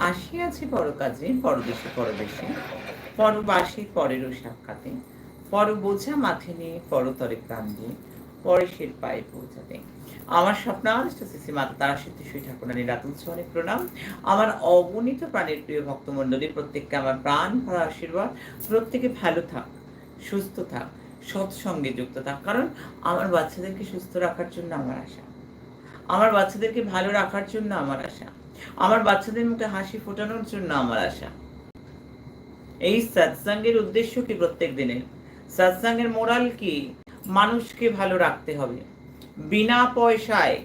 আসিয়াছি পরকাজে, পরদেশে পরদেশে, পরবাসী পরেরও সাক্ষাতে, পর বোঝা মাথে নিয়ে পরতরে প্রাণ দিয়ে পরেশের পায়ে পৌঁছাতে। আমার স্বপ্নাষ্ট শ্রী মাতা সিদ্ধেশ্বরী ঠাকুরানী রাতুল চরণে প্রণাম। আমার অগণিত প্রাণের প্রিয় ভক্তমণ্ডলী, প্রত্যেককে আমার প্রাণ ভরা আশীর্বাদ। প্রত্যেকে ভালো থাক, সুস্থ থাক, সৎসঙ্গে যুক্ত থাক। কারণ আমার বাচ্চাদেরকে সুস্থ রাখার জন্য আমার আশা। আমার বাচ্চাদেরকে ভালো রাখার জন্য আমার আশা। আমার বাচ্চাদের মুখে হাসি ফোটানোর জন্য আমার আশা। এই সৎসঙ্গের উদ্দেশ্য কি প্রত্যেক দিনের সৎসঙ্গের মোরাল কি? মানুষকে ভালো রাখতে হবে। বিনা পয়সায়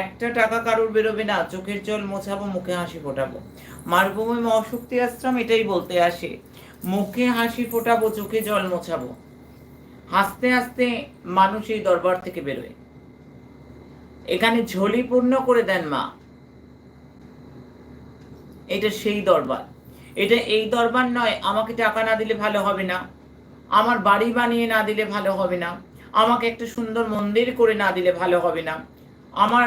একটা টাকা কারোর বেরোবে না, চোখের জল মোছাবো, মুখে হাসি ফোটাবো। মার্গভূমি অশক্তি আশ্রম এটাই বলতে আসে, মুখে হাসি ফোটাবো, চোখে জল মোছাবো। হাসতে হাসতে মানুষ এই দরবার থেকে বেরোয়। এখানে ঝোলি পূর্ণ করে দেন মা। এটা সেই দরবার। এটা এই দরবার নয়, আমাকে টাকা না দিলে ভালো হবে না। আমার বাড়ি বানিয়ে না দিলে ভালো হবে না। আমাকে একটা সুন্দর মন্দির করে না দিলে ভালো হবে না। আমার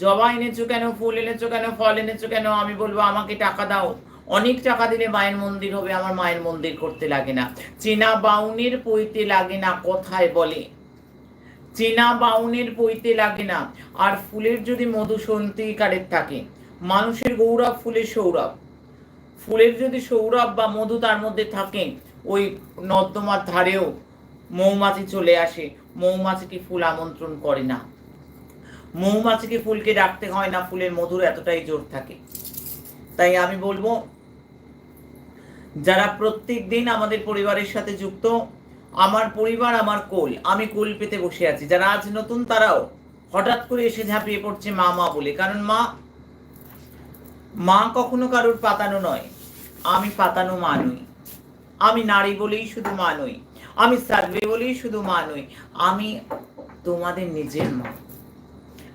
জবা এনেছো কেন, ফুল এনেছো কেন, ফল এনেছো কেন, আমি বলব আমাকে টাকা দাও। অনেক টাকা দিলে মায়ের মন্দির হবে, আমার মায়ের মন্দির করতে লাগে না। চীনা বাউনের পইতে লাগে না, কথায় বলে। চীনা বাউনের পইতে লাগে না। আর ফুলের যদি মধু সন্তিকারের থাকে মানুষের গৌরব ফুলের সৌরভ। ফুলের যদি সৌরভ বা মধু তার মধ্যে থাকে, ওই নর্দমার ধারেও মৌমাছি চলে আসে। মৌমাছিকে ফুল আমন্ত্রণ করে না। মৌমাছিকে ফুলকে ডাকতে হয় না, ফুলের মধুর এতটাই জোর থাকে। তাই আমি বলব, যারা প্রত্যেক দিন আমাদের পরিবারের সাথে যুক্ত, আমার পরিবার, আমার কোল, আমি কোল পেতে বসে আছি। যারা আজ নতুন, তারাও হঠাৎ করে এসে ঝাঁপিয়ে পড়ছে মা মা বলে। কারণ মা মা কখনো কারোর পাতানো নয়। আমি পাতানো মা নই। আমি নারী বলেই শুধু মা নই। আমি সার্ভে বলেই শুধু মা নই। আমি তোমাদের নিজের মা।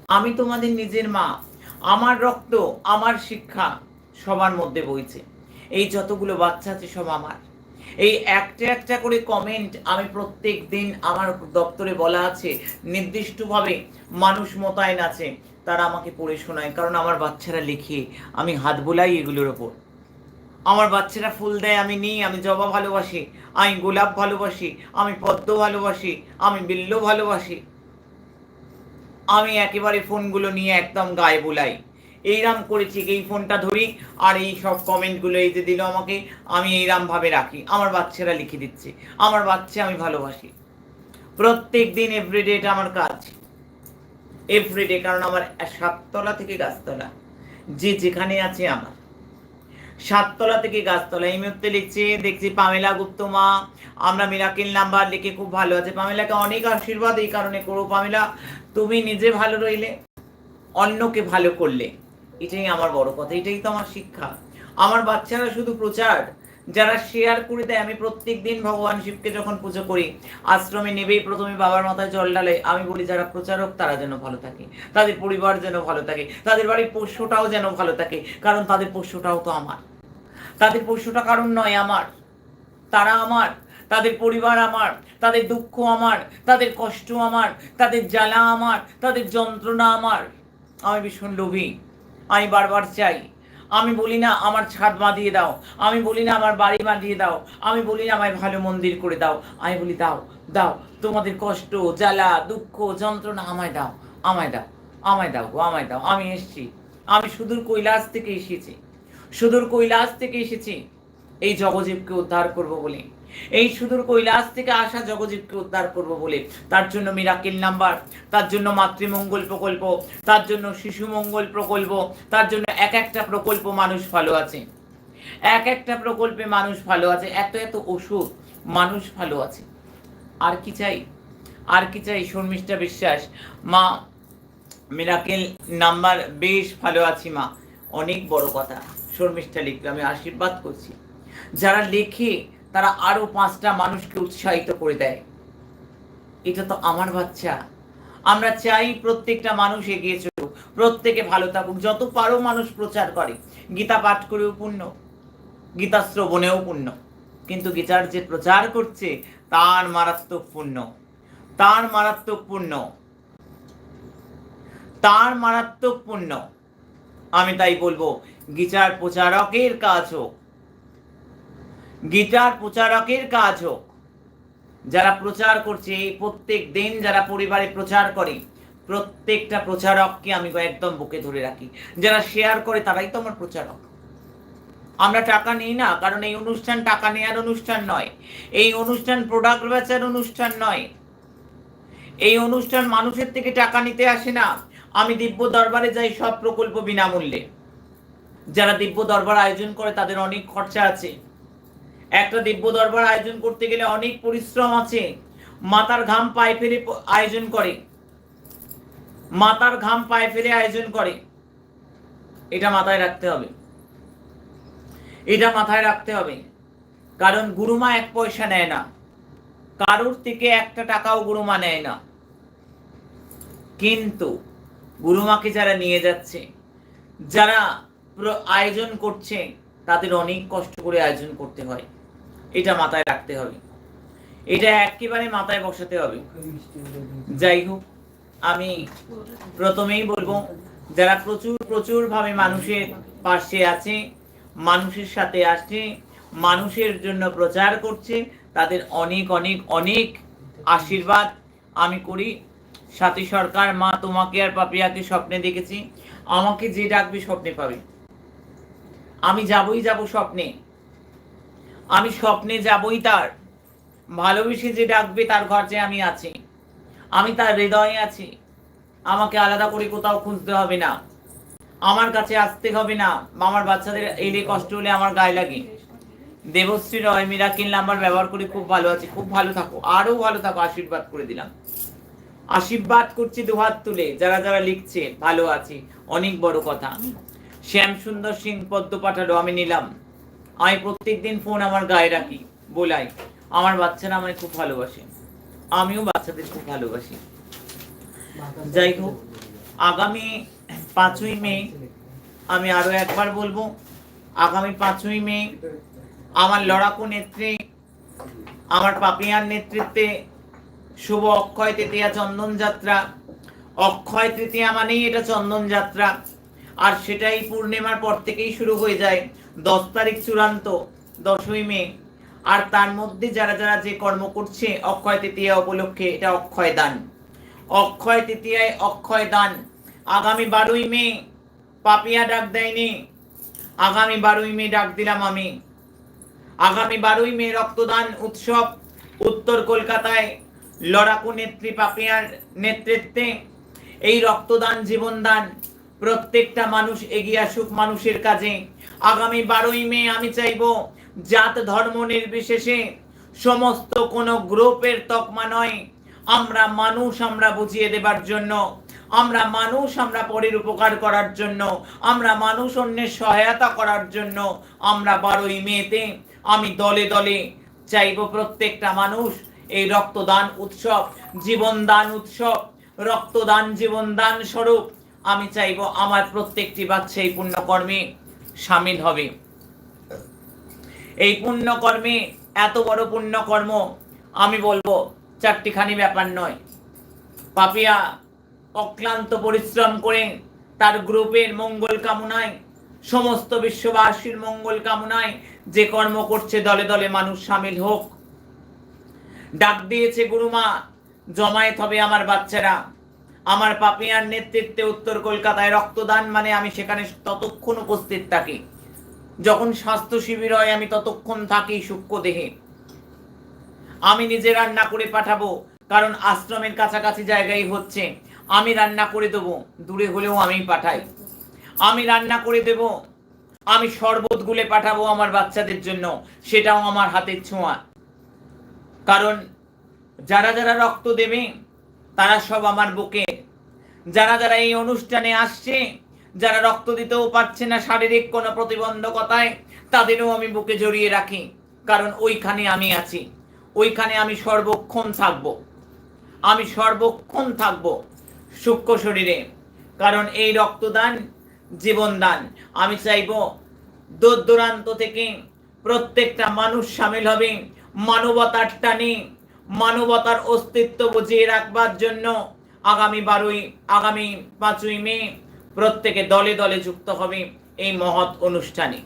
আমি তোমাদের নিজের মা। আমার রক্ত, আমার শিক্ষা সবার মধ্যে বইছে। এই যতগুলো বাচ্চা আছে সব আমার। এই একটা একটা করে কমেন্ট আমি প্রত্যেক দিন আমার দপ্তরে বলা আছে, নির্দিষ্টভাবে মানুষ মোতায়েন আছে, তারা আমাকে পড়ে শোনায়, কারণ আমার বাচ্চারা লিখে, আমি হাত বোলাই এগুলোর ওপর। আমার বাচ্চারা ফুল দেয়, আমি নিই, আমি জবা ভালোবাসি, আমি গোলাপ ভালোবাসি, আমি পদ্ম ভালোবাসি, আমি বিল্ল ভালোবাসি। আমি একেবারে ফোনগুলো নিয়ে একদম গায়ে বোলাই। এইরাম করেছি এই ফোনটা ধরি আর এই সব কমেন্টগুলো এই যে দিল আমাকে, আমি এইরাম ভাবে রাখি। আমার বাচ্চারা লিখে দিচ্ছে। আমার বাচ্চা আমি ভালোবাসি। প্রত্যেক দিন এভরিডে এটা আমার কাজ। এভরিডে কারণ আমার সাততলা থেকে গাছতলা, যে যেখানে আছে আমার। সাততলা থেকে গাছতলা, এই মুহূর্তে লিখছে, দেখছি পামেলা গুপ্ত মা, আমরা মিরাকেল নাম্বার লিখে খুব ভালো আছে। পামেলাকে অনেক আশীর্বাদ এই কারণে করো পামেলা। তুমি নিজে ভালো রইলে, অন্যকে ভালো করলে। এটাই আমার বড় কথা, এটাই তো আমার শিক্ষা। আমার বাচ্চারা শুধু প্রচার, যারা শেয়ার করে দেয়, আমি প্রত্যেক দিন ভগবান শিবকে যখন পুজো করি, আশ্রমে নেবেই প্রথমে বাবার মাথায় জল ডালে আমি বলি, যারা প্রচারক, তারা যেন ভালো থাকে। তাদের পরিবার যেন ভালো থাকে। তাদের বাড়ির পোষ্যটাও যেন ভালো থাকে, কারণ তাদের পোষ্যটাও তো আমার। তাদের পোষ্যটা কারণ নয়? আমার। তারা আমার। তাদের পরিবার আমার। তাদের দুঃখ আমার। তাদের কষ্ট আমার। তাদের জ্বালা আমার। তাদের যন্ত্রণা আমার। আমি ভীষণ লোভী। আমি বারবার চাই। আমি বলি না আমার ছাদ বাঁধিয়ে দাও। আমি বলি না আমার বাড়ি বাঁধিয়ে দাও। আমি বলি না আমায় ভালো মন্দির করে দাও। আমি বলি, দাও দাও, তোমাদের কষ্ট, জ্বালা, দুঃখ, যন্ত্রণা আমায় দাও আমায় দাও আমায় দাও গো, আমায় দাও। আমি এসেছি। আমি সুদূর কৈলাস থেকে এসেছি। সুদূর কৈলাস থেকে এসেছি। এই জগজীবকে উদ্ধার করব বলে এই সুদূর কৈলাস থেকে আসা জগজীবকে উদ্ধার করব বলে। তার জন্য মিরাকিল নাম্বার, তার জন্য মাতৃমঙ্গল প্রকল্প, তার জন্য শিশু মঙ্গল প্রকল্প, তার জন্য এক একটা প্রকল্প মানুষ ভালো আছে। এক একটা প্রকল্পে মানুষ ভালো আছে, এত এত ওষুধ মানুষ ভালো আছে। আর কি চাই? আর কি চাই শর্মিষ্ঠা বিশ্বাস? মা, মিরাকেল নাম্বার বেশ ভালো আছি মা, অনেক বড় কথা। শর্মিষ্ঠা লিখবে, আমি আশীর্বাদ করছি। যারা লেখে তারা আরও পাঁচটা মানুষকে উৎসাহিত করে দেয়। এটা তো আমার বাচ্চা। আমরা চাই প্রত্যেকটা মানুষ এগিয়ে চলুক, প্রত্যেকে ভালো থাকুক, যত পারো মানুষ প্রচার করে। গীতা পাঠ করেও পুণ্য, গীতা শ্রবণেও পুণ্য। কিন্তু গীতার যে প্রচার করছে, তার মারাত্মক পুণ্য। তার মারাত্মক পুণ্য। তার মারাত্মক পুণ্য। আমি তাই বলব গিটার প্রচারকের কাজ হোক গিটার প্রচারকের কাজ হোক। যারা প্রচার করছে প্রত্যেক দিন যারা পরিবারে প্রচার করে, প্রত্যেকটা প্রচারককে আমি একদম বুকে ধরে রাখি। যারা শেয়ার করে, তারাই তো আমার প্রচারক। আমরা টাকা নিই না, কারণ এই অনুষ্ঠান টাকা নেওয়ার অনুষ্ঠান নয়। এই অনুষ্ঠান প্রোডাক্ট বেচার অনুষ্ঠান নয়। এই অনুষ্ঠান মানুষের থেকে টাকা নিতে আসে না। আমি দিব্য দরবারে যাই সব প্রকল্প বিনামূল্যে। যারা দিব্য দরবার আয়োজন করে, তাদের অনেক খরচা আছে। একটা দিব্য দরবার আয়োজন করতে গেলে অনেক পরিশ্রম আছে। মাতার ঘাম পায়ে ফেলে আয়োজন করে। মাতার ঘাম পায়ে ফেলে আয়োজন করে। এটা মাথায় রাখতে হবে। এটা মাথায় রাখতে হবে। কারণ গুরুমা এক পয়সা নেয় না। কারোর থেকে একটা টাকাও গুরুমা নেয় না। কিন্তু গুরুমাকে যারা নিয়ে যাচ্ছে, যারা আয়োজন করছে, তাদের অনেক কষ্ট করে আয়োজন করতে হয়। এটা মাথায় রাখতে হবে। এটা একেবারে মাথায় বসাতে হবে। যাই হোক, আমি প্রথমেই বলব, যারা প্রচুর প্রচুর ভাবে মানুষের পাশে আছে, মানুষের সাথে আসছে, মানুষের জন্য প্রচার করছে, তাদের অনেক অনেক অনেক আশীর্বাদ আমি করি। সাথী সরকার, মা তোমাকে আর পাপিয়াকে স্বপ্নে দেখেছি। আমাকে যে ডাকবে স্বপ্নে পাবে। আমি যাবই যাব স্বপ্নে। আমি স্বপ্নে যাবই তার। ভালোবেসে যে ডাকবে তার ঘরে আমি আছি। আমি তার হৃদয়ে আছি। আমাকে আলাদা করে কোথাও খুঁজতে হবে না। আমার কাছে আসতে হবে না। আমার বাচ্চাদের এলে কষ্ট হলে আমার গায়ে লাগে। দেবশ্রী রয় মিরাকিল নাম্বার ব্যবহার করে খুব ভালো আছে। খুব ভালো থাকো। আরও ভালো থাকো। আশীর্বাদ করে দিলাম। আশীর্বাদ করছি দুহাত তুলে। যারা যারা লিখছে, ভালো আছি। অনেক বড় কথা। শ্যাম সুন্দর সিং পদ্ম পাঠালো আমি নিলাম। আমি প্রত্যেকদিন ফোন আমার গায়ে রাখি, বলাই। আমার বাচ্চারা আমায় খুব ভালোবাসে। আমিও বাচ্চাদের খুব ভালোবাসি। যাই হোক, আগামী পাঁচই মে, আমি আরও একবার বলব, আগামী পাঁচই মে, আমার লড়াকু নেত্রী, আমার পাপিয়ার নেতৃত্বে শুভ অক্ষয় তৃতীয়া চন্দন যাত্রা। অক্ষয় তৃতীয়া মানেই এটা চন্দন যাত্রা। আর সেটাই পূর্ণিমার পর থেকেই শুরু হয়ে যায়। দশ তারিখ চূড়ান্ত দশই মে। আর তার মধ্যে যারা যারা যে কর্ম করছে, অক্ষয় তৃতীয়া উপলক্ষে এটা অক্ষয় দান। অক্ষয় তৃতীয়ায় অক্ষয় দান। আগামী বারোই মে পাপিয়া ডাক দেয়নি। আগামী বারোই মে ডাক দিলাম আমি। আগামী বারোই মে রক্তদান উৎসব উত্তর কলকাতায়। লড়াকু নেত্রী পাপিয়ার নেতৃত্বে এই রক্তদান জীবনদান। প্রত্যেকটা মানুষ এগিয়ে আসুক মানুষের কাজে। আগামী বারোই মে আমি চাইব জাত ধর্ম নির্বিশেষে সমস্ত কোনো গ্রুপের তকমা নয়। আমরা মানুষ, আমরা বুঝিয়ে দেবার জন্য, আমরা মানুষ, আমরা পরের উপকার করার জন্য, আমরা মানুষ, অন্যের সহায়তা করার জন্য আমরা বারোই মেতে আমি দলে দলে চাইব প্রত্যেকটা মানুষ এই রক্তদান উৎসব, জীবনদান উৎসব, রক্তদান জীবনদান স্বরূপ আমি চাইব আমার প্রত্যেকটি বাচ্চা এই পুণ্যকর্মে সামিল হবে। এই পুণ্যকর্মে, এত বড় পুণ্যকর্ম, আমি বলব চারটিখানি ব্যাপার নয়। পাপিয়া অক্লান্ত পরিশ্রম করে তার গ্রুপের মঙ্গল কামনায়, সমস্ত বিশ্ববাসীর মঙ্গল কামনায় যে কর্ম করছে দলে দলে মানুষ সামিল হোক। ডাক দিয়েছে, গুরুমা, জমায়েত হবে আমার বাচ্চারা। আমার পাপিয়ার নেতৃত্বে উত্তর কলকাতায় রক্তদান মানে আমি সেখানে ততক্ষণ উপস্থিত থাকি। যখন স্বাস্থ্য শিবির হয়, আমি ততক্ষণ থাকি সূক্ষ্ম দেহে আমি নিজে রান্না করে পাঠাবো, কারণ আশ্রমের কাছাকাছি জায়গায় হচ্ছে। আমি রান্না করে দেবো, দূরে হলেও আমি পাঠাই। আমি রান্না করে দেব, আমি শরবত গুলে পাঠাবো আমার বাচ্চাদের জন্য, সেটাও আমার হাতের ছোঁয়া। কারণ যারা যারা রক্ত দেবে তারা সব আমার বুকে। যারা যারা এই অনুষ্ঠানে আসছে, যারা রক্ত দিতেও পারছে না শারীরিক কোনো প্রতিবন্ধকতায়, তাদেরও আমি বুকে জড়িয়ে রাখি, কারণ ওইখানে আমি আছি। ওইখানে আমি সর্বক্ষণ থাকব। আমি সর্বক্ষণ থাকব সূক্ষ্ম শরীরে, কারণ এই রক্তদান জীবনদান। আমি চাইব দূর দূরান্ত থেকে প্রত্যেকটা মানুষ সামিল হবে, মানবতার টানে মানবতার অস্তিত্ব বুঝিয়ে রাখবার জন্য আগামী বারোই, আগামী পাঁচই মে প্রত্যেকে দলে দলে যুক্ত হবে এই মহৎ অনুষ্ঠানে।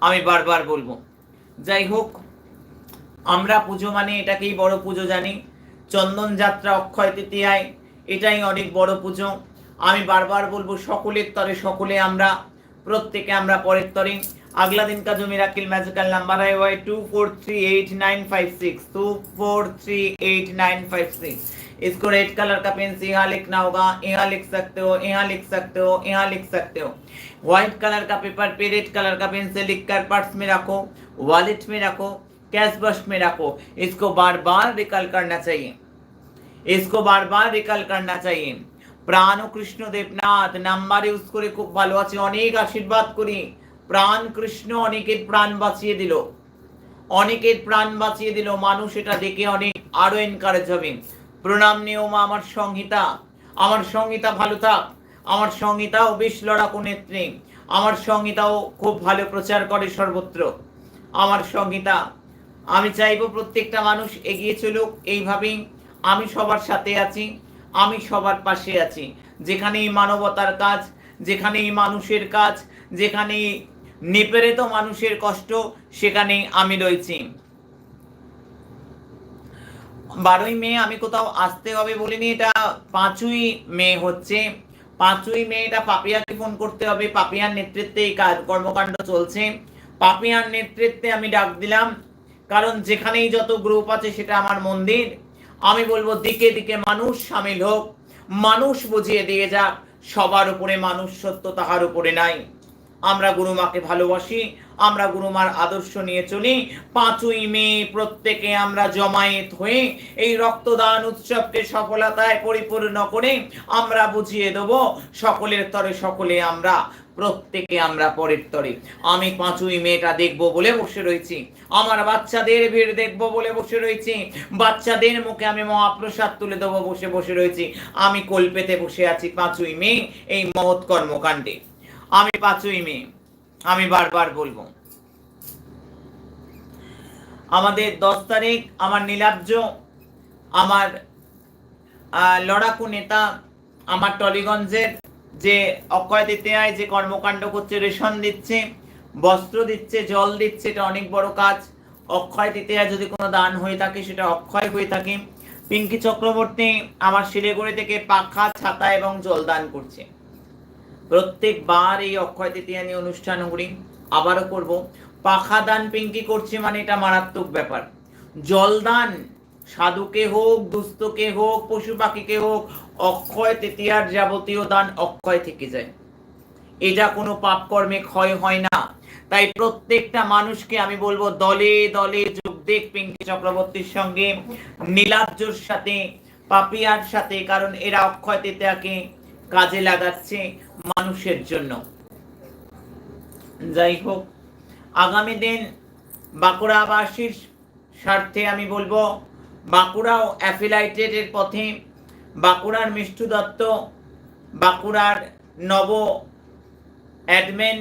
আমি বারবার বলব, যাই হোক, আমরা পুজো মানে এটাকেই বড় পুজো জানি। চন্দন যাত্রা, অক্ষয় তৃতীয়ায় এটাই অনেক বড় পুজো। আমি বারবার বলব, সকলের তরে সকলে আমরা, প্রত্যেকে আমরা পরের তরে अगला दिन का जो मिराकिल मैजिकल नंबर है वो है two four three eight nine five six two four three eight nine five six इसको रेड कलर का पेन से यहाँ लिखना होगा यहाँ लिख सकते हो यहाँ लिख सकते हो यहाँ लिख सकते हो व्हाइट कलर का पेपर पे रेड कलर का पेन से लिख कर पर्स में रखो वॉलेट में रखो कैश बॉक्स में रखो इसको बार बार रिकल करना चाहिए इसको बार बार रिकल करना चाहिए প্রাণ ও কৃষ্ণ দেবনাথ নাম্বার ইউজ করে খুব ভালো আছে অনেক আশীর্বাদ করি প্রাণ কৃষ্ণ অনেকের প্রাণ বাঁচিয়ে দিল। অনেকের প্রাণ বাঁচিয়ে দিল। মানুষ এটা দেখে অনেক আরও এনকারেজ হবে। প্রণাম নিয়ম আমার সংহিতা। আমার সংহিতা ভালো থাক। আমার সংহিতাও বেশ লড়াকু নেত্রী। আমার সংহিতাও খুব ভালো প্রচার করে সর্বত্র। আমার সংহিতা, আমি চাইব প্রত্যেকটা মানুষ এগিয়ে চলুক এইভাবেই। আমি সবার সাথে আছি। আমি সবার পাশে আছি। যেখানেই মানবতার কাজ, যেখানেই মানুষের কাজ, যেখানেই নিপেরিত মানুষের কষ্ট সেখানেই আমি রয়েছি। বারোই মে আমি কোথাও আসতে হবে বলিনি, এটা পাঁচই মে হচ্ছে। পাঁচই মে এটা পাপিয়াকে ফোন করতে হবে, পাপিয়ার নেতৃত্বে এই কাজ, কর্মকাণ্ড চলছে। পাপিয়ার নেতৃত্বে আমি ডাক দিলাম, কারণ যেখানেই যত গ্রুপ আছে সেটা আমার মন্দির। আমি বলব, দিকে দিকে মানুষ সামিল হোক, মানুষ বুঝিয়ে দিয়ে যাক, সবার উপরে মানুষ সত্য তাহার উপরে নাই। আমরা গুরুমাকে ভালোবাসি, আমরা গুরুমার আদর্শ নিয়ে চলি। পাঁচই মে প্রত্যেকে আমরা জমায়েত হয়ে এই রক্তদান উৎসবকে সফলতায় পরিপূর্ণ করে আমরা বুঝিয়ে দেব, সকলের তরে সকলে আমরা, প্রত্যেকে আমরা পরের তরে। আমি পাঁচই মেয়েটা দেখব বলে বসে রয়েছি। আমার বাচ্চাদের ভিড় দেখব বলে বসে রয়েছি। বাচ্চাদের মুখে আমি মহাপ্রসাদ তুলে দেবো বসে বসে রয়েছি। আমি কল্পেতে বসে আছি পাঁচই মে এই মহৎ কর্মকাণ্ডে। আমি পাঁচই মে, আমি বারবার বলব। আমাদের দশ তারিখ, আমার নীলাব্জ, আমার লড়াকু নেতা, আমার টলিগঞ্জের যে অক্ষয় তৃতীয়ায় যে কর্মকাণ্ড করছে, রেশন দিচ্ছে, বস্ত্র দিচ্ছে, জল দিচ্ছে, এটা অনেক বড় কাজ। অক্ষয় তৃতীয়ায় যদি কোনো দান হয়ে থাকে, সেটা অক্ষয় হয়ে থাকে। পিঙ্কি চক্রবর্তী আমার শিলিগুড়ি থেকে পাখা, ছাতা এবং জল দান করছে। প্রত্যেকবার এই অক্ষয় তৃতীয়া নিয়ে অনুষ্ঠান করি, আবারও করব। পাখা দান পিঙ্কি করছে মানে এটা মারাত্মক ব্যাপার। জলদান সাধুকে হোক, দুস্থকে হোক, পশু পাখিকে হোক, অক্ষয় তৃতীয়ার যাবতীয় দান অক্ষয় থেকে যায়। এটা কোনো পাপ কর্মে ক্ষয় হয় না। তাই প্রত্যেকটা মানুষকে আমি বলব, দলে দলে যোগ দেখ পিঙ্কি চক্রবর্তীর সঙ্গে নীলাব্জর সাথে, পাপিয়ার সাথে, কারণ এরা অক্ষয় তৃতীয়াকে কাজে লাগাচ্ছে মানুষের জন্য। যাই হোক, আগামী দিন বাঁকুড়াবাসীর স্বার্থে আমি বলব, বাঁকুড়াও অ্যাফিলাইটেডের পথে বাঁকুড়ার মিষ্টু দত্ত, বাঁকুড়ার নব অ্যাডমিন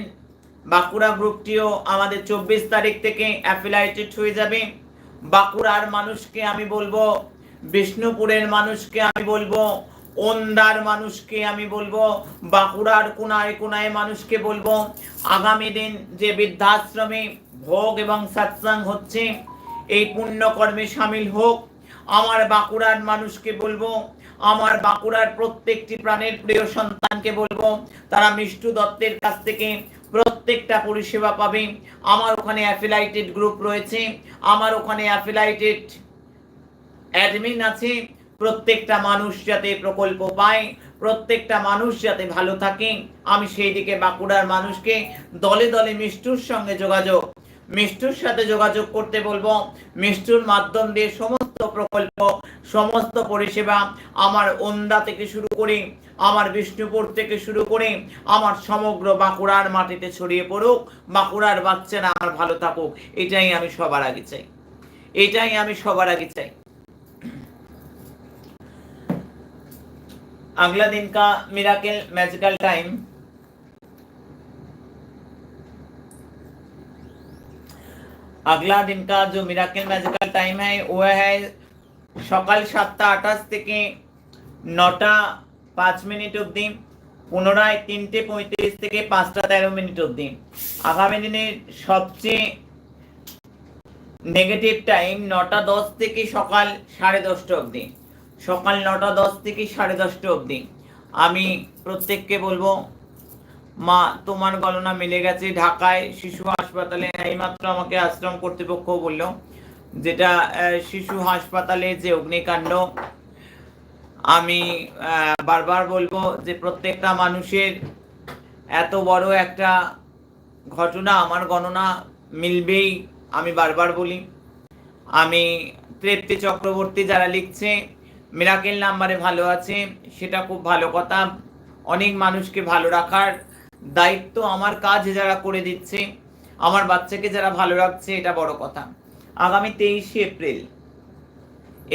বাঁকুড়া গ্রুপটিও আমাদের চব্বিশ তারিখ থেকে অ্যাফিলাইটেড হয়ে যাবে। বাঁকুড়ার মানুষকে আমি বলব, বিষ্ণুপুরের মানুষকে আমি বলব ওন্দার মানুষকে আমি বলব, বাঁকুড়ার কোনায় কোনায় মানুষকে বলব, আগামী দিন যে বৃদ্ধাশ্রমে ভোগ এবং সৎসঙ্গ হচ্ছে, এই পুণ্যকর্মে সামিল হোক। আমার বাঁকুড়ার মানুষকে বলব, আমার বাঁকুড়ার প্রত্যেকটি প্রাণের প্রিয় সন্তানকে বলব, তারা মিষ্টু দত্তের কাছ থেকে প্রত্যেকটা পরিষেবা পাবে। আমার ওখানে অ্যাফিলাইটেড গ্রুপ রয়েছে, আমার ওখানে অ্যাফিলাইটেড অ্যাডমিন আছে প্রত্যেকটা মানুষ যাতে প্রকল্প পায়, প্রত্যেকটা মানুষ যাতে ভালো থাকে, আমি সেই দিকে বাঁকুড়ার মানুষকে দলে দলে মিষ্টুর সঙ্গে যোগাযোগ, মিষ্টুর সাথে যোগাযোগ করতে বলব। মিষ্টুর মাধ্যম দিয়ে সমস্ত প্রকল্প, সমস্ত পরিষেবা আমার ওন্দা থেকে শুরু করে, আমার বিষ্ণুপুর থেকে শুরু করে, আমার সমগ্র বাঁকুড়ার মাটিতে ছড়িয়ে পড়ুক, বাঁকুড়ার বাচ্চারা আমার ভালো থাকুক, এটাই আমি সবার আগে চাই। এটাই আমি সবার আগে চাই। अगला दिन का मिराकल मैजिकल टाइम अगला दिन का जो मिराकल मैजिकल टाइम है वो है সকাল সাতটা আঠাশ থেকে নটা পাঁচ মিনিট অবধি পুনরায় তিনটে পঁয়ত্রিশ থেকে পাঁচটা তেরো মিনিট অবধি আগামী দিনের সবচেয়ে নেগেটিভ টাইম নটা দশ থেকে সকাল সাড়ে দশটা অবধি সকাল নটা দশ থেকে সাড়ে দশটা অবধি। আমি প্রত্যেককে বলব, মা, তোমার গণনা মিলে গেছে। ঢাকায় শিশু হাসপাতালে এইমাত্র আমাকে আশ্রম কর্তৃপক্ষ বলল, যেটা শিশু হাসপাতালে যে অগ্নিকাণ্ড, আমি বারবার বলব যে প্রত্যেকটা মানুষের এত বড় একটা ঘটনা, আমার গণনা মিলবেই, আমি বারবার বলি। আমি তৃপ্তি চক্রবর্তী যারা লিখছে মিরাকেল নাম্বারে ভালো আছে, সেটা খুব ভালো কথা। অনেক মানুষকে ভালো রাখার দায়িত্ব আমার কাজ যারা করে দিচ্ছে, আমার বাচ্চাকে যারা ভালো রাখছে, এটা বড় কথা। আগামী তেইশে এপ্রিল,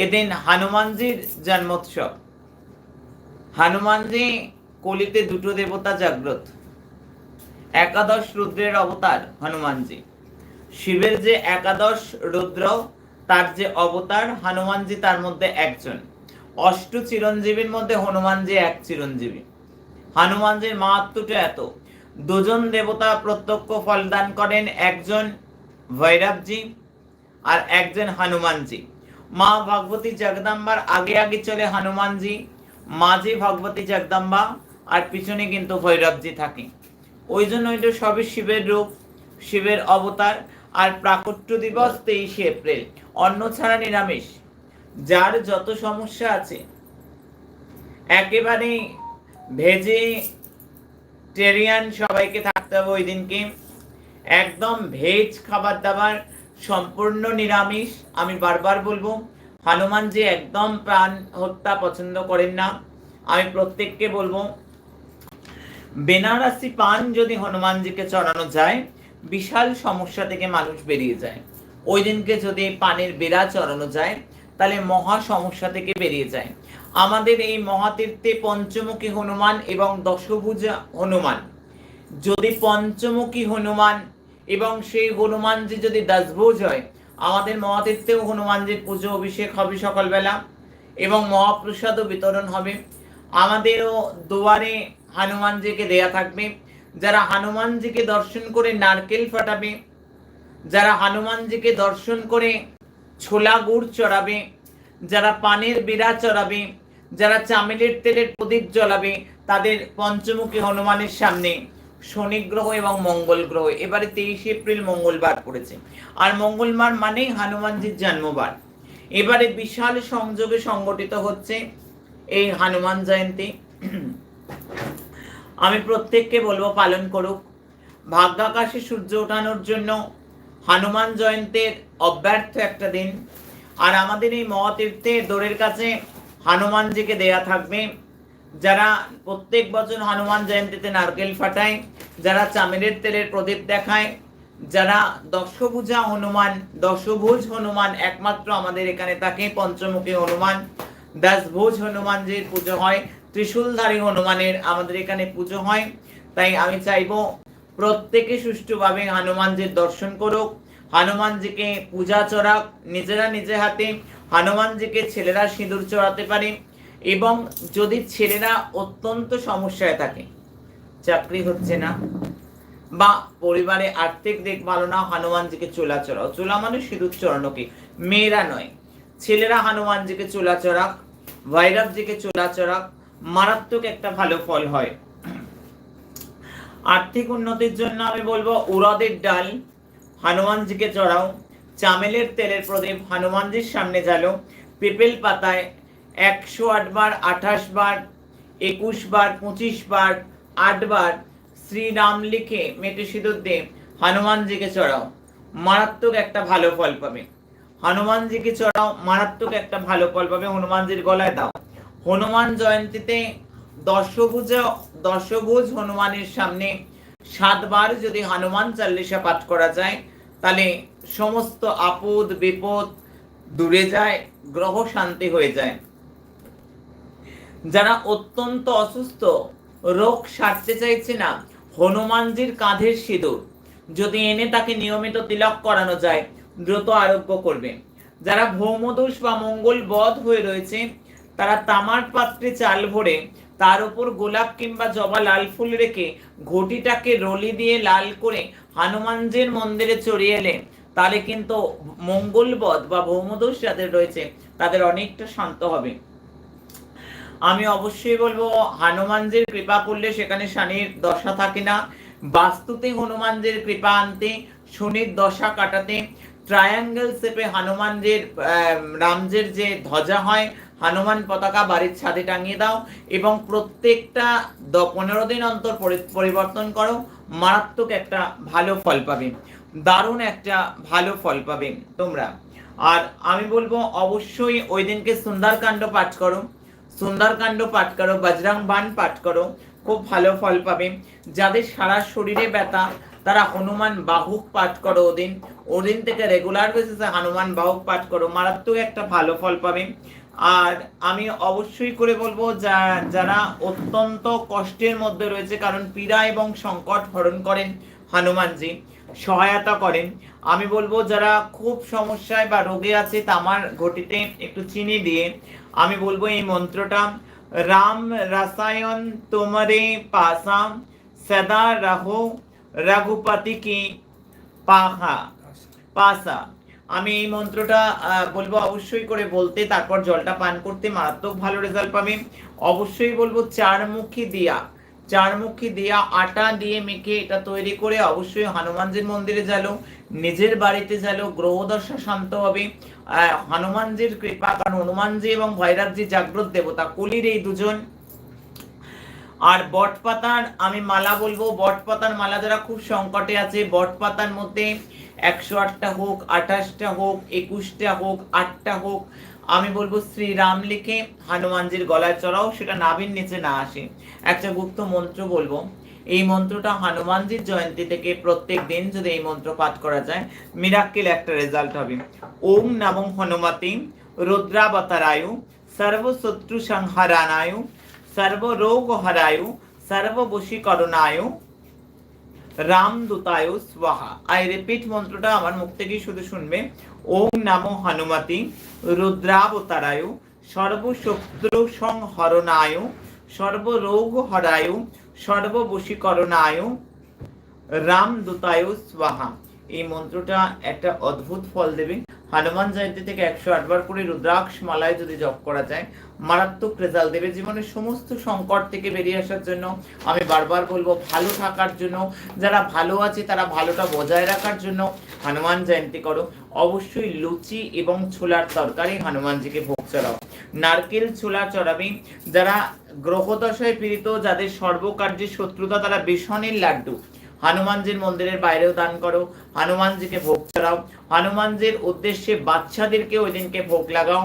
এদিন হনুমানজির জন্মোৎসব। হনুমানজি কলিতে দুটো দেবতা জাগ্রত। একাদশ রুদ্রের অবতার হনুমানজি। শিবের যে একাদশ রুদ্র, তার যে অবতার, হনুমানজি তার মধ্যে একজন। অষ্ট চিরঞ্জীবীর মধ্যে হনুমানজি এক চিরঞ্জীবী। হনুমান হনুমানজির মাহাত্মটা এত। দুজন দেবতা প্রত্যক্ষ ফলদান করেন, একজন ভৈরবজি আর একজন হনুমানজি। মা ভগবতী জগদম্বার আগে আগে চলে হনুমানজি, মাঝে ভগবতী জগদম্বা আর পিছনে কিন্তু ভৈরবজি থাকে। ওই জন্য এটা সবই শিবের রূপ, শিবের অবতার আর প্রাকট্য দিবস তেইশে এপ্রিল। অন্ন ছাড়া নিরামিষ। যার যত সমস্যা আছে, একেবারে ভেজে টেরিয়ান সবাইকে থাকতে হবে ওই দিনকে। একদম ভেজ খাবার দাবার সম্পূর্ণ নিরামিষ। আমি বারবার বলব, হনুমান যে একদম প্রাণ হত্যা পছন্দ করেন না। আমি প্রত্যেককে বলব, বেনারসি পান যদি হনুমানজিকে চড়ানো যায়, বিশাল সমস্যা থেকে মানুষ বেরিয়ে যায়। ওই দিনকে যদি পানের বেড়া চড়ানো যায় তাহলে মহা সমস্যা থেকে বেরিয়ে যায়। আমাদের এই মহাতীর্থে পঞ্চমুখী হনুমান এবং দশভুজা হনুমান। যদি পঞ্চমুখী হনুমান এবং সেই হনুমানজি যদি দশভুজ হয়, আমাদের মহাতীর্থেও হনুমানজির পুজো, অভিষেক হবে সকালবেলা এবং মহাপ্রসাদও বিতরণ হবে। আমাদেরও দুয়ারে হনুমানজিকে দেয়া থাকবে। যারা হনুমানজিকে দর্শন করে নারকেল ফাটাবে, যারা হনুমানজিকে দর্শন করে ছোলা গুড় চড়াবে, যারা পানের বিড়া চড়াবে, যারা চামেলের তেলের প্রদীপ জ্বলাবে, তাদের পঞ্চমুখী হনুমানের সামনে শনি গ্রহ এবং মঙ্গল গ্রহ। এবারে তেইশে এপ্রিল মঙ্গলবার পড়েছে। আর মঙ্গলবার মানেই হনুমানজির জন্মবার। এবারে বিশাল সংযোগে সংগঠিত হচ্ছে এই হনুমান জয়ন্তী। আমি প্রত্যেককে বলব পালন করুক। ভাগ্যাকাশে সূর্য ওঠানোর জন্য হনুমান জয়ন্তীর অব্যর্থ একটা দিন। আর আমাদের এই মহাতীর্থে দোরের কাছে হনুমানজিকে দেয়া থাকবে। যারা প্রত্যেক বছর হনুমান জয়ন্তীতে নারকেল ফাটায়, যারা চামেরের তেলের প্রদীপ দেখায়, যারা দশভুজা হনুমান, দশভুজ হনুমান একমাত্র আমাদের এখানে থাকে, পঞ্চমুখী হনুমান। দশভুজ হনুমানজির পুজো হয়, ত্রিশূলধারী হনুমানের আমাদের এখানে পুজো হয়। তাই আমি চাইব প্রত্যেকে সুষ্ঠুভাবে হনুমানজির দর্শন করুক হনুমানজিকে পূজা চড়াক নিজেরা নিজে হাতে হনুমানজিকে ছেলেরা সিঁদুর চড়াতে পারে এবং যদি ছেলেরা অত্যন্ত সমস্যায় থাকে, চাকরি হচ্ছে না বা পরিবারে আর্থিক দিক ভালো না, হনুমানজিকে চোলা চড়াও। চোলা মানে সিঁদুর চড়ানোকে মেয়েরা নয়। ছেলেরা হনুমানজিকে চোলা চড়াক, ভৈরবজিকে চোলা চড়াক, মারাত্মক একটা ভালো ফল হয়। আর্থিক উন্নতির জন্য আমি বলব, উড়দের ডাল হনুমানজিকে চড়াও। চামেলের তেলের প্রদীপ হনুমানজির সামনে জ্বালো। পেপেল পাতায় একশো আট বার, আঠাশ বার, একুশ বার, পঁচিশ বার, আট বার শ্রীরাম লিখে মেটে সিঁদুর দিয়ে হনুমানজিকে চড়াও। মারাত্মক একটা ভালো ফল পাবে। হনুমানজিকে চড়াও, মারাত্মক একটা ভালো ফল পাবে। হনুমানজির গলায় দাও। হনুমান জয়ন্তীতে দশভুজ দশভুজ হনুমানের সামনে সাতবার যদি হনুমান চাল্লিশা পাঠ করা যায়, তাহলে সমস্ত আপদ, বিপদ দূরে যায়, গ্রহ শান্তি হয়ে যায়। যারা অত্যন্ত অসুস্থ, রোগ সারতে চাইছে না, হনুমানজির কাঁধের সিঁদুর, যদি এনে তাকে নিয়মিত তিলক করানো যায়, দ্রুত আরোগ্য করবে। যারা ভৌমদোষ বা মঙ্গল বধ হয়ে রয়েছে, তারা তামার পাত্রে চাল ভরে তার উপর গোলাপ কিংবা জবা লাল ফুল রেখে ঘটিটাকে রলি দিয়ে লাল করে হনুমানজির মন্দিরে চড়িয়ে এলে। তাহলে কিন্তু মঙ্গলবধ বা ভৌমদোষ যাদের রয়েছে, তাদের অনেকটা শান্ত হবে। আমি অবশ্যই বলব, হনুমানজির কৃপা করলে সেখানে শনির দশা থাকে না। বাস্তুতে হনুমানজির কৃপা আনতে, শনির দশা কাটাতে ট্রায়াঙ্গেল শেপে হনুমানজির রামজের যে ধ্বজা হয় হনুমান পতাকা বাড়ির ছাদে টাঙিয়ে দাও এবং প্রত্যেকটা পনেরো দিন অন্তর পরি- পরিবর্তন করো। মারাত্মক একটা ভালো ফল পাবে। দারুণ একটা ভালো ফল পাবে তোমরা। আর আমি বলব, অবশ্যই ওই দিনকে সুন্দরকাণ্ড পাঠ করো। সুন্দরকাণ্ড পাঠ করো, বজরং বান পাঠ করো। খুব ভালো ফল পাবে। যাদের সারা শরীরে ব্যথা, তারা হনুমান বাহুক পাঠ করো ওদিন। ওদিন থেকে রেগুলার বেসিসে হনুমান বাহুক পাঠ করো। মারাত্মক একটা ভালো ফল পাবে। আর আমি অবশ্যই করে বলব যা, যারা অত্যন্ত কষ্টের মধ্যে রয়েছে, কারণ পীড়া এবং সংকট হরণ করেন হনুমানজি, সহায়তা করেন। আমি বলব যারা খুব সমস্যায় বা রোগে আছে, তামার ঘটিতে একটু চিনি দিয়ে। আমি বলব এই মন্ত্রটা, রাম রসায়ন তোমারে পাসা সদা রহো, রঘুপতি কি পাহা, পাসা। আমি এই মন্ত্রটা বলব অবশ্যই করে বলতে, তারপর জলটা পান করতে মারাত্মক ভালো রেজাল্ট পাবে। অবশ্যই বলব চারমুখী দিয়া চারমুখী দিয়া আটা দিয়ে মেখে এটা তৈরি করে অবশ্যই হনুমানজির মন্দিরে জালো নিজের বাড়িতে জালো গ্রহদশা শান্ত হবে। হনুমানজির কৃপা, কারণ হনুমানজি এবং ভৈরবজি জাগ্রত দেবতা, কলির এই দুজন আর বট পাতার আমি মালা বলব বট পাতার মালা যারা খুব সংকটে আছে বট পাতার মধ্যে একশো আটটা হোক, আঠাশটা হোক, একুশটা হোক, আটটা হোক, আমি বলব শ্রীরাম লিখে হনুমানজির গলায় চড়াও, সেটা নাভির নিচে না আসে। একটা গুপ্ত মন্ত্র বলব, এই মন্ত্রটা হনুমানজির জয়ন্তী থেকে প্রত্যেক দিন যদি এই মন্ত্র পাঠ করা যায় মিরাক্কেল একটা রেজাল্ট হবে। ওম নমঃ হনুমতি রুদ্রাবতারায়ু সর্বশত্রু সংহারানায়ু সর্বরোগ হরায়ু সর্ববশীকরণায়ু রামদূতায়ু স্বাহা আই রিপিট মন্ত্রটা আমার মুখ থেকেই শুধু শুনবে ওম নমো হনুমতি রুদ্রাবতারায়ু সর্বশত্রু সংহরণায়ু সর্বরোগ হরায়ু সর্ববশীকরণায়ু রামদূতায়ু স্বাহা এই মন্ত্রটা একটা অদ্ভুত ফল দেবে। হনুমান জয়ন্তী থেকে একশো আটবার করে রুদ্রাক্ষ মালায় যদি জপ করা যায়, মারাত্মক রেজাল্ট দেবে জীবনের সমস্ত সংকট থেকে বেরিয়ে আসার জন্য। আমি বারবার বলব, ভালো থাকার জন্য, যারা ভালো আছে তারা ভালোটা বজায় রাখার জন্য হনুমান জয়ন্তী করো। অবশ্যই লুচি এবং ছোলার তরকারি হনুমানজিকে ভোগ চড়াও নারকেল, ছোলা চড়াবে যারা গ্রহদশায় পীড়িত, যাদের সর্বকার্যে শত্রুতা, তারা বেসনের লাড্ডু। হনুমানজির মন্দিরের বাইরেও দান করো, হনুমানজিকে ভোগ চড়াও হনুমানজির উদ্দেশ্যে বাচ্চাদেরকে ওই দিনকে ভোগ লাগাও,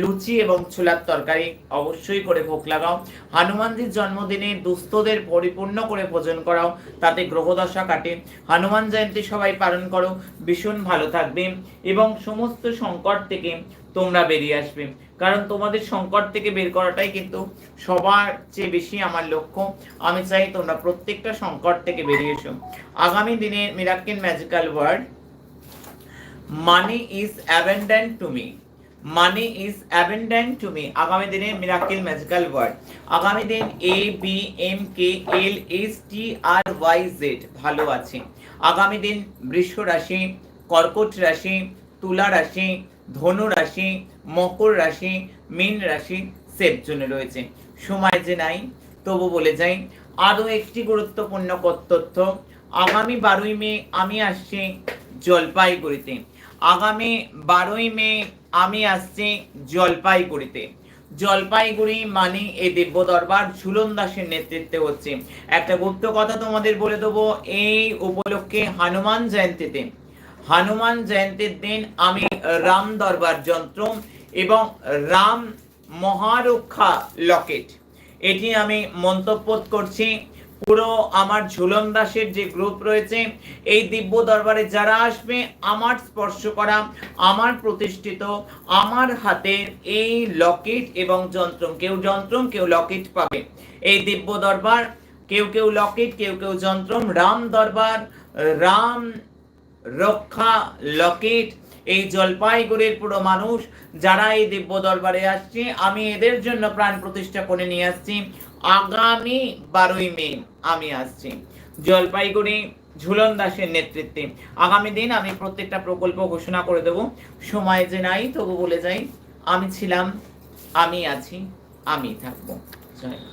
লুচি এবং ছোলার তরকারি অবশ্যই করে ভোগ লাগাও, হনুমানজির জন্মদিনে দুস্থদের পরিপূর্ণ করে ভোজন করাও, তাতে গ্রহদশা কাটে, হনুমান জয়ন্তী সবাই পালন করো, ভীষণ ভালো থাকবে, এবং সমস্ত সংকট থেকে তোমরা বেরিয়ে আসবে। কারণ তোমাদের সংকট থেকে বের করাটাই কিন্তু সবার চেয়ে বেশি আমার লক্ষ্য। আমি চাই তোমরা প্রত্যেকটা সংকট থেকে বেরিয়ে এসো। আগামী দিনে miracle magical word, money is abundant to me. Money is abundant to me. আগামী দিনে মিরাক্কেল ম্যাজিক্যাল ওয়ার্ড, আগামী দিন A, B, M, K, L, S, T, R, Y, Z, ভালো আছে। আগামী দিন বৃষ রাশি, কর্কট রাশি, তুলা রাশি ধনু রাশি, মকর রাশি, মীন রাশি সেফ জোনে রয়েছে। সময় যে নাই, তবু বলে যাই, আরও একটি গুরুত্বপূর্ণ তথ্য, আগামী বারোই মে আমি আসছি জলপাইগুড়িতে। আগামী বারোই মে আমি আসছি জলপাইগুড়িতে। জলপাইগুড়ি মানে এই দিব্য দরবার ঝুলন দাসের নেতৃত্বে হচ্ছে। একটা গুপ্ত কথা তোমাদের বলে দেবো, এই উপলক্ষে হনুমান জয়ন্তীতে। হনুমান জয়ন্তীর দিন আমি রাম দরবার যন্ত্র এবং রাম মহারক্ষা লকেট। এটি আমি মন্তব্য করছি। পুরো আমার ঝুলন দাসের যে গ্রুপ রয়েছে, এই দিব্য দরবারে যারা আসবে, আমার স্পর্শ করা, আমার প্রতিষ্ঠিত, আমার হাতের এই লকেট এবং যন্ত্রম, কেউ যন্ত্রম, কেউ লকেট পাবে। এই দিব্য দরবার, কেউ কেউ লকেট, কেউ কেউ যন্ত্রম, রাম দরবার, রাম রক্ষা, লকেট, এই জলপাইগুড়ির পুরো মানুষ যারা এই দিব্য দরবারে আসছে, আমি এদের জন্য প্রাণ প্রতিষ্ঠা করে নিয়ে আসছি। আগামী বারোই মে আমি আসছি। জলপাইগুড়ি ঝুলন দাসের নেতৃত্বে। আগামী দিন আমি প্রত্যেকটা প্রকল্প ঘোষণা করে দেব। সময় যে নাই, তবু বলে যাই, আমি ছিলাম, আমি আছি, আমি থাকব। জয়।